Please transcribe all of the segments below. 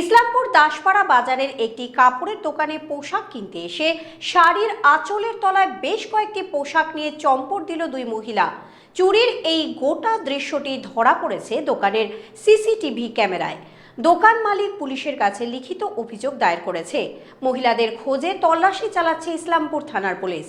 ইসলামপুর দাসপাড়া বাজারের একটি কাপড়ের দোকানে পোশাক কিনতে এসে শাড়ির আঁচলের তলায় বেশ কয়েকটি পোশাক নিয়ে চম্পট দিল দুই মহিলা। চুরির এই গোটা দৃশ্যটি ধরা পড়েছে দোকানের সিসিটিভি ক্যামেরায়। দোকান মালিক পুলিশের কাছে লিখিত অভিযোগ দায়ের করেছে। মহিলাদের খোঁজে তল্লাশি চালাচ্ছে ইসলামপুর থানার পুলিশ।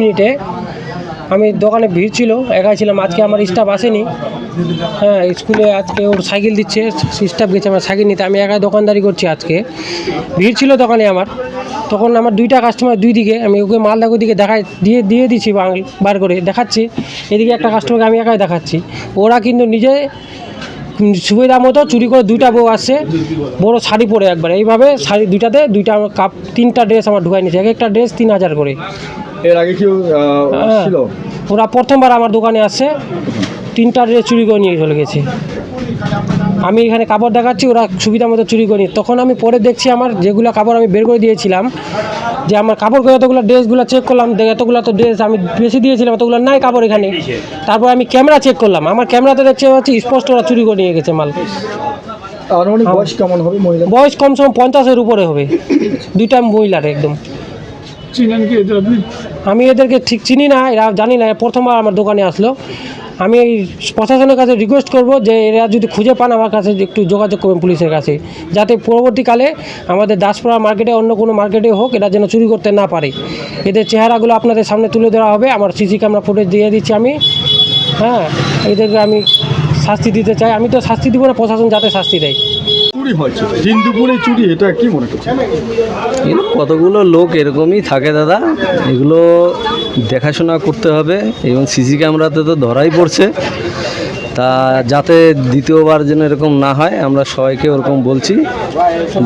মিনিটে আমি দোকানে ভিড় ছিল, একাই ছিলাম, আজকে আমার স্টাফ আসেনি। হ্যাঁ স্কুলে আজকে ওর সাইকেল দিচ্ছে স্টাফ গেছে, আমার সাইকেল নিতে, আমি একাই দোকানদারি করছি আজকে। ভিড় ছিল দোকানে আমার, তখন আমার দুইটা কাস্টমার দুই দিকে, আমি ওকে মালদা দিকে দেখাই, দিয়ে দিয়ে দিচ্ছি বার করে, দেখাচ্ছি। এদিকে একটা কাস্টমারকে আমি একাই দেখাচ্ছি। ওরা কিন্তু নিজে সুবিধা মতো চুরি করে দুইটা বউ আসছে, বড় শাড়ি পরে একবার। এইভাবে শাড়ি দুইটাতে দুইটা কাপ তিনটা ড্রেস আমার ঢুকাই নিয়েছে, এক একটা ড্রেস তিন হাজার করে। এর আগে হ্যাঁ। ছিল? ওরা প্রথমবার আমার দোকানে আসছে তিনটা ড্রেস চুরি করে নিয়ে চলে গেছে। আমি এখানে কাপড় দেখাচ্ছি ওরা সুবিধা মতো চুরি করে তখন আমি পরে দেখছি আমার যেগুলো কাপড় আমি বের করে দিয়েছিলাম যে আমার কাপড় এতগুলো ড্রেসগুলো চেক করলাম দেখ এতগুলো তো ড্রেস আমি বেশি দিয়েছিলাম এতগুলো নাই কাপড় এখানে। তারপর আমি ক্যামেরা চেক করলাম। আমার ক্যামেরাতে দেখছি হচ্ছে স্পষ্ট ওরা চুরি করে নিয়ে গেছে মাল। বয়স কেমন হবে মহিলা বয়স কমসে কম পঞ্চাশের উপরে হবে। দুইটা মহিলার একদম। চিনেন কি এদের আপনি? আমি এদেরকে ঠিক চিনি না, এরা জানি না, প্রথমবার আমার দোকানে আসলো। আমি এই প্রশাসনের কাছে রিকোয়েস্ট করব যে এরা যদি খুঁজে পান আমার কাছে, একটু যোগাযোগ করবেন পুলিশের কাছে। যাতে পরবর্তীকালে আমাদের দাসপাড়া মার্কেটে, অন্য কোনো মার্কেটে হোক, এরা যেন চুরি করতে না পারে। এদের চেহারাগুলো আপনাদের সামনে তুলে দেওয়া হবে। আমার সিসি ক্যামেরা ফুটেজ দিয়ে দিচ্ছি আমি। হ্যাঁ এদেরকে আমি শাস্তি দিতে চাই। আমি তো শাস্তি দিব না, প্রশাসন যাতে শাস্তি দেয়। চুরি হয়েছে দিন দুপুরে চুরি, এটা কি মনে কতগুলো লোক এরকমই থাকে দাদা। এগুলো দেখাশোনা করতে হবে, এবং সিসি ক্যামেরাতে তো ধরাই পড়ছে। তা যাতে দ্বিতীয়বার যেন এরকম না হয়, আমরা সবাইকে ওরকম বলছি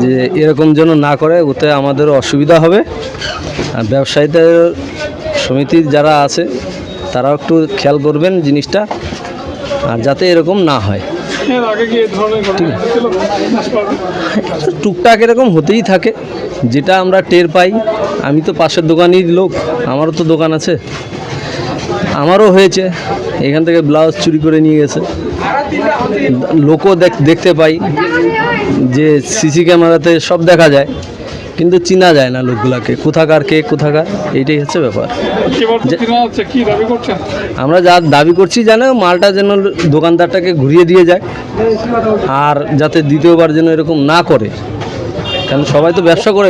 যে এরকম যেন না করে, ওতে আমাদের অসুবিধা হবে। আর ব্যবসায়ীদের সমিতির যারা আছে, তারাও একটু খেয়াল করবেন জিনিসটা, আর যাতে এরকম না হয়। টুকটাক এরকম হতেই থাকে। যেটা আমরা টের পাই আমি তো পাশের দোকানই লোক আমারও তো দোকান আছে। আমারও হয়েছে এখান থেকে ব্লাউজ চুরি করে নিয়ে গেছে। লোকও দেখ- দেখতে পাই যে সিসি ক্যামেরাতে সব দেখা যায়। কিন্তু চিনা যায় না লোকগুলাকে। কোথাকার কে কোথাকার? এইটাই হচ্ছে ব্যাপার। আমরা যা দাবি করছি যেন মালটা যেন দোকানদারটাকে ঘুরিয়ে দিয়ে যায় আর যাতে দ্বিতীয়বার যেন এরকম না করে। কারণ সবাই তো ব্যবসা করে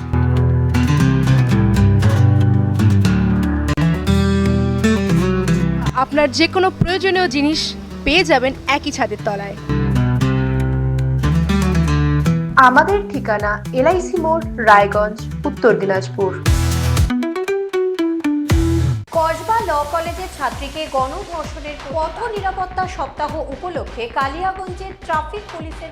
আপনার যে কোনো প্রয়োজনীয় জিনিস পেয়ে যাবেন একই ছাদের তলায়। আমাদের ঠিকানা এলআইসি মোড় রায়গঞ্জ উত্তর দিনাজপুর। কসবা ল কলেজের ছাত্রীকে গণধর্ষণের পথ নিরাপত্তা সপ্তাহ উপলক্ষে কালিয়াগঞ্জের ট্রাফিক পুলিশের